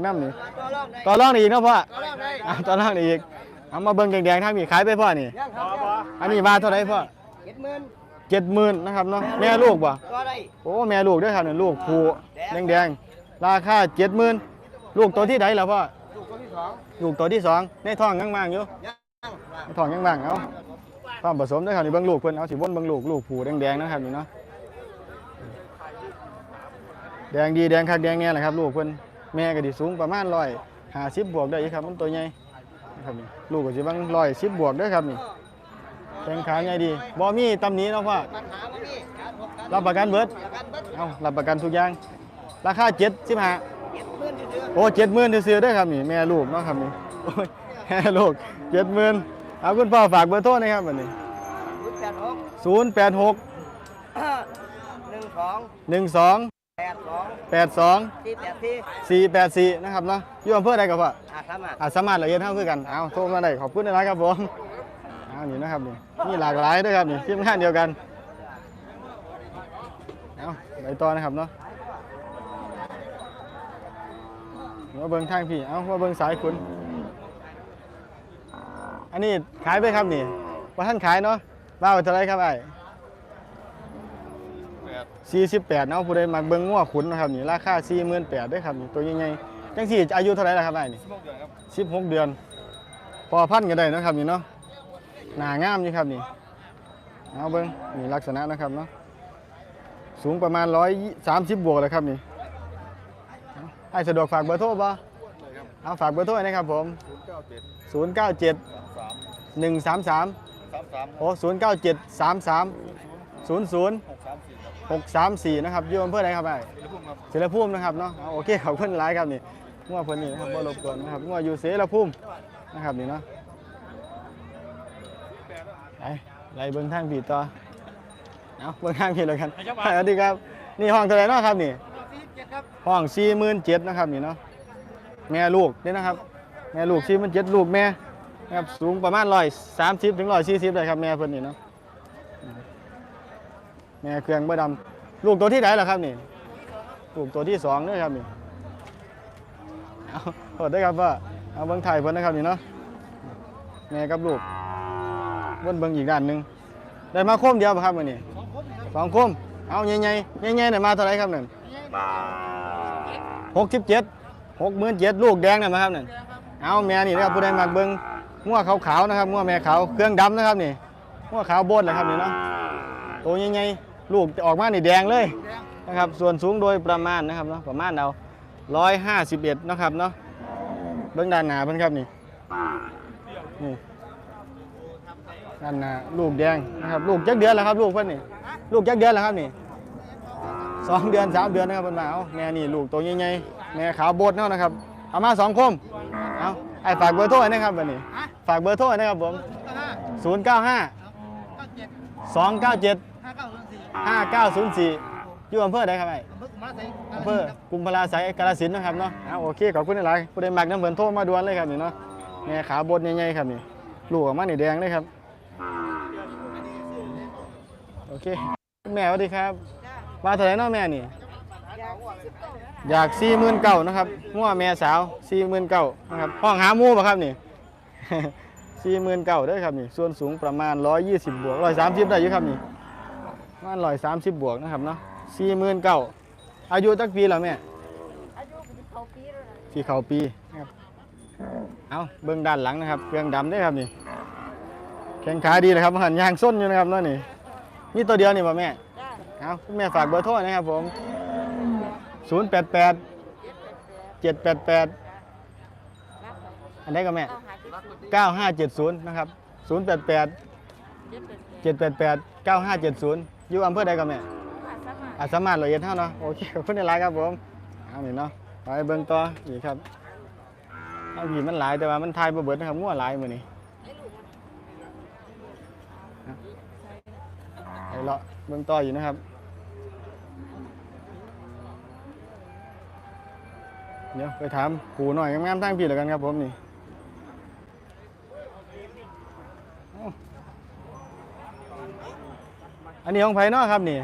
น้ำนี่ตัวรอบไหนต่อรองได้อีกเนาะพ่อตัวรอบไหนเอาต่อรองได้อีกเอามาเบิ่งแดงๆทางนี้ขายไปพ่อนี่ยังครับอันนี้มาเท่าไหร่พ่อเจ็ดหมื่นเจ็ดหมื่นนะครับเนาะแม่ลูกบ่ตัวใดโอ้แม่ลูกด้วยครับเนี่ยลูกผูแดงๆราคาเจ็ดหมื่นลูกตัวที่ไหนล่ะพ่อลูกคนที่สองลูกตัวที่สองในท้องยังว่างอยู่ยังในท้องยังว่างเอาความผสมด้วยครับนี่เบิ่งลูกเพิ่นเอาสิวนเบิ่งลูกลูกผูแดงๆนะครับนี่เนาะแดงดีแดงคักแดงแน่แหละครับลูกเพิ่น แม่ก็ดีสูงประมาณร้อยห้าสิบบวกได้อีกครับมันตัวใหญ่นะครับนี่ลูกก็สิบังร้อยสิบบวกเด้วยครับนี่แข้งขาใหญ่ดีบ่มีตำหนิเนาะพ่อปัญหาบ่มีการพบกันรับประกันเบิดประกันเบิดเอารับประกันทุกอย่าง ราคาเจ็ดสิบห้าเจ็ดหมื่นซื่อโอ้เจ็ดหมื่นซื้อๆได้อครับนี่แม่ลูกเนาะครับนี่โอ้ยแม่ลูกเจ็ดหมื่นเอาคุณพ่อฝากเบอร์โทรหนะครับวันนี้ๆศูนย์แปดหกศูนย์แปดหกหนึ่งสองหนึ่งสอง แปดสองแปดสองที่แปดที่สี่แปดสี่นะครับเนาะอยู่อำเภอใดกับพ่ออาสามารถอาจสามารถละเอียดเท่าคือกันเอาโทรมาได้ขอบคุณนะครับผมเอานี่นะครับนี่มีหลากหลายด้วยครับนี่ทีมงานเดียวกันเอาไปต่อนะครับเนาะมาเบิ่งทางพี่เอามาเบิ่งสายคุณอันนี้ขายไปครับนี่ว่าท่านขายเนาะว่าเอาเท่าไหรครับไอ้ สี่สิบแปดเนาะผู้ใดมักเบิ่งงัวขุนนะครับนี่ราคาสี่หมื่นแปดด้วยครับนี่ตัวใหญ่ๆจังสี่อายุเท่าไหรแล้วครับไอ้นี่สิบหกเดือน พอพันก็ได้เนาะครับนี่เนาะหนางามนี่ครับนี่เอาเบิ่งนี่ลักษณะนะครับเนาะสูงประมาณร้อยสามสิบบวกเลยครับนี่เอาให้สะดวกฝากเบอร์โทรป่ะเอาฝากเบอร์โทรหนะครับผมศูนย์เก้าเจ็ดหนึ่งสามสามโอ้ศูนย์ เก้าเจ็ดสามสามศูนย์ศูนย์หกสามสี่นะครับอยู่อำเภอไหนครับไอ้เสรภูมินะครับเนาะเอาโอเคขอบคุณหลายครับนี่งัวเพิ่นนี่นะครับบ่รบกวนนะครับงัวอยู่เสรภูมินะครับนี่เนาะไปไล่เบิ่งทางผีต่อเอาเบิ่งทางผีเลยกันสวัสดีครับ นี่ห้องเท่าไหร่เนาะครับนี่สี่เจ็ดครับห้องสี่หมื่นเจ็ดนะครับนี่เนาะแม่ลูกนี่นะครับ แม่ลูกสี่หมื่นเจ็ดลูกแม่นะครับสูงประมาณร้อยสามสิบถึงร้อยสี่สิบเลยครับแม่เพิ่นนี่เนาะอืม แม่เครื่องเบอดำลูกตัวที่ไหนล่ะครับนี่ลูกตัวที่สองนี่ครับนี่เอาโทษด้วยครับว่าเอาเบิ้งไทยเพิ่นนะครับนี่เนาะแม่กับลูกเบิ้งเบิ้งอีกด้านหนึ่งได้มาโคมเดียวป่ะครับมื้อนี้สองคนครับสองโคมเอาใหญ่ๆใหญ่ๆเนี่ยมาเท่าไหรครับนั่นหกสิบเจ็ดหกหมื่นเจ็ดลูกแดงนะครับนี่นเอาแม่นี่นะครับผู้ใดมักเบิ้งงัวขาวๆนะครับงัวแม่ขาวเครื่องดำนะครับนี่งัวขาวโบดเลยครับนี่เนาะตัวใหญ่ๆ ลูกจะออกมานี่แดงเลยนะครับ ส่วนสูงโดยประมาณนะครับเนาะประมาณเราร้อยห้าสิบเอ็ดนะครับเนาะเบิ้องด้านหนาเพิ่อนครับนี่นี่ด้านหน้าลูกแดงนะครับลูกจักเดือนแล้วครับลูกเพิ่อนนี่ลูกจักเดือนแล้วครับนี่สองเดือนสามเดือนนะครับเป็นมาเอาแม่นี่ลูกตัวใหญ่ๆแม่ขาวโบดเนาะนะครับเอามาสองคมเอาไอ้ฝากเบอร์โทรไว้นะครับวันนี้ฝากเบอร์โทรไว้นะครับผมก็ห้า0 9 5เก้าเจ็ด2 9 7ห้าเก้าศูนย์สี่5 9 0 4 อยู่อำเภอใดครับไอ้อำเภอกุมารไสอำเภอกุมภาลาสายกาฬสินธุ์นะครับเนาะเอาโอเคขอบคุณหลายๆผู้ใดมักน้ำเหมือนโทรมาด่วนเลยครับนี่เนาะแม่ขาวโบดใหญ่ๆครับนี่ลูกออกมานี่แดงเลยครับโอเคแม่สวัสดีครับมาเท่าไหร่เนาะแม่นี่อยากสี่หมื่นเก้านะครับงัวแม่สาวสี่หมื่นเก้านะครับห้องหาหมูป่ะครับนี่สี่หมื่นเก้าด้วยครับนี่ส่วนสูงประมาณร้อยยี่สิบบวกร้อยสามสิบได้อยู่ครับนี่ ประมาณร้อยสามสิบบวกนะครับเนาะสี่หมื่นเก้าอายุตักปีแล้วแม่อายุเป็นเขาปีแล้วนะสี่เขาปีนะครับเอาเบื้องด้านหลังนะครับเครื่องดำด้วยครับนี่แข้งขาดีเลยครับหันยางส้นอยู่นะครับเนาะนี่มีตัวเดียวนี่ป่ะแม่จ้าเอาคุณแม่ฝากเบอร์โทรนะครับผมศูนย์แปดแปดเจ็ดแปดแปดเจ็ดแปดแปดรับอันนี้ก็แม่ เอาหาที่สุด9570 นะครับ 088 เจ็ดแปดแปด788 9570 อยู่อำเภอใดก็แม่อาสามาอาจสามารถละเอียดเท่าเนาะโอเคขอบคุณในไลน์ครับผมเอานี่เนาะไปเบิ่งต่ออีกครับเอาผีมันหลายแต่ว่ามันทายบ่เบิดนะครับงัวหลายมื้อนี้ไปเลาะเบิ่งต่ออยู่นะครับเดี๋ยวไปถามปู่หน่อยงามๆทางพี่แล้วกันครับผมนี่เอ้า อันนี้ของไผเนาะครับนี่